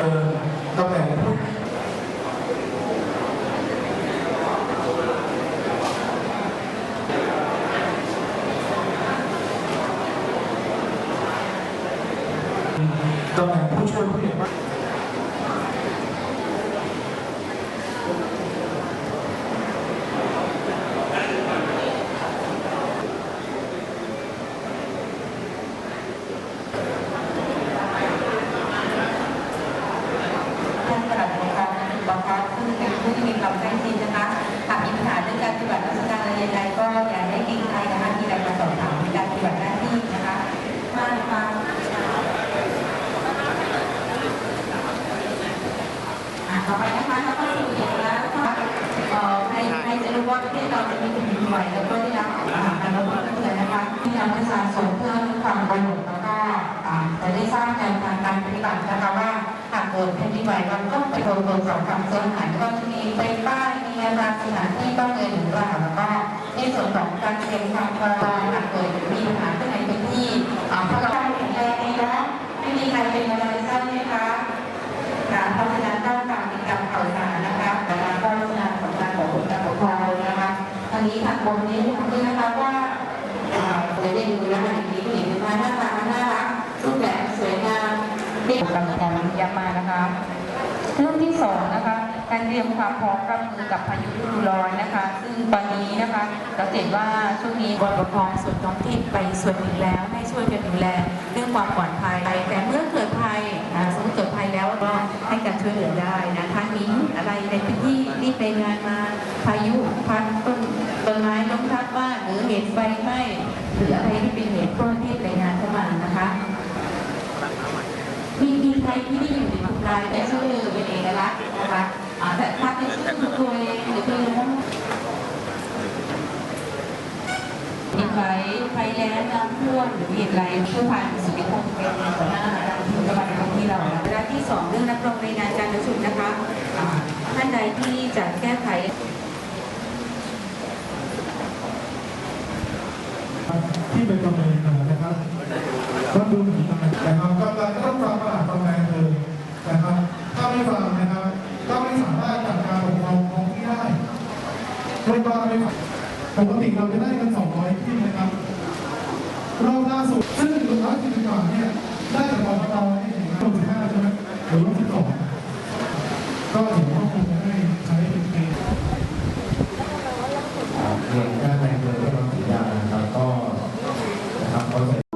เออตำแหน่งผู้ตำแหน่งผู้ช่วยผู้ใหญ่บ้าน ท่านประหลัดองค์การบังคับซึ่งเป็นผู้ที่มีความใกล้ชิดนะคะหากมีปัญหาเรื่องการปฏิบัติราชการอะไรใดๆก็อย่าได้เกรงใจนะคะมีอะไรมาสอบถามในการปฏิบัติหน้าที่นะคะมาค่ะอะ ต่อไปนะคะเราก็สู่เหตุแล้วนะคะเอ่อใครใครจะรู้ว่าประเทศเราจะมีแผ่นดินไหวแล้วก็ได้รับการระเบิดเตือนนะคะที่เราประชาชนเพื่อความประโยชน์แล้วก็อ่าจะได้ทราบแนวทางการปฏิบัตินะคะว่าหากเกิดแผ่นดินไหวเราต้องไปตรวจสอบความเสียหายก็จะมีไฟป้ายมีอาคารสถานที่บ้านเรือนหรือเปล่าแล้วก็ในส่วนของการเตรียมความพร้อมหากเกิดมีปัญหาขึ้นในพื้นที่อ่าเพราะเราแข็งแรงดีนะไม่มีใครเป็นอะไร ทางนี้ทางบนนี้ทำด้วยนะคะว่าจะได้ดูนะคะอย่างนี้ผู้หญิงเป็นมาหน้าตาน่ารักรูปแบบสวยงามที่กำลังการย้ำมานะคะเรื่องที่สองนะคะการเตรียมความพร้อมรับมือกับพายุฤดูร้อนนะคะ ซึ่งตอนนี้นะคะเราเห็นว่าช่วงนี้บปกครองส่วนท้องถิ่นไปส่วนหนึ่งแล้ว ให้ช่วยกันดูแลเรื่องความปลอดภัยแต่เมื่อเกิดภัยสมมติเกิดภัยแล้วก็ให้การช่วยเหลือได้นะทางนี้อะไรในพื้นที่รีบไปงานมาพายุพัดต้น ต้นไม้ล้มทับบ้านหรือเหตุไฟไหม้หรืออะไรที่เป็นเหตุก็รีบรายงานเข้ามานะคะมีมีใครที่ไม่อยู่ในกลุ่มไลน์แต่ชื่อเป็นเอกลักษณ์นะคะแต่ถ้าเป็นชื่อตัวเองหรือเป็นเหตุไฟไฟแล้งน้ำท่วมหรือเหตุไรผู้พันสุริพงศ์เป็นหัวหน้าทีมกำลังท้องที่เราเวลาที่สองเรื่องรับรงรายงานการประชุมนะคะท่านใดที่จะแก้ไข รับดูหนีอนกันนะครับกำลังต้องฟังประหลาดกำลังเลยนะครับ ถ้าไม่ฟังนะครับถ้าไม่สามารถจัดการปงครอของที่ได้โม่ว่าไม่ปกติเราจะได้กัน 200 ที่นะครับรอบล่าสุดซึ่งร้อยสี่สิกว่าเนี่ยได้จากกรกตนี่ถึงร้อยสิบห้ใช่ไหมหรือร้อยสิบสก็เห็นว่าคงจะได้ใช้เป็นเกณฑ์เรีนด้าแรงเมืองที่เราสีดานะครับก็นะครับเขาใส่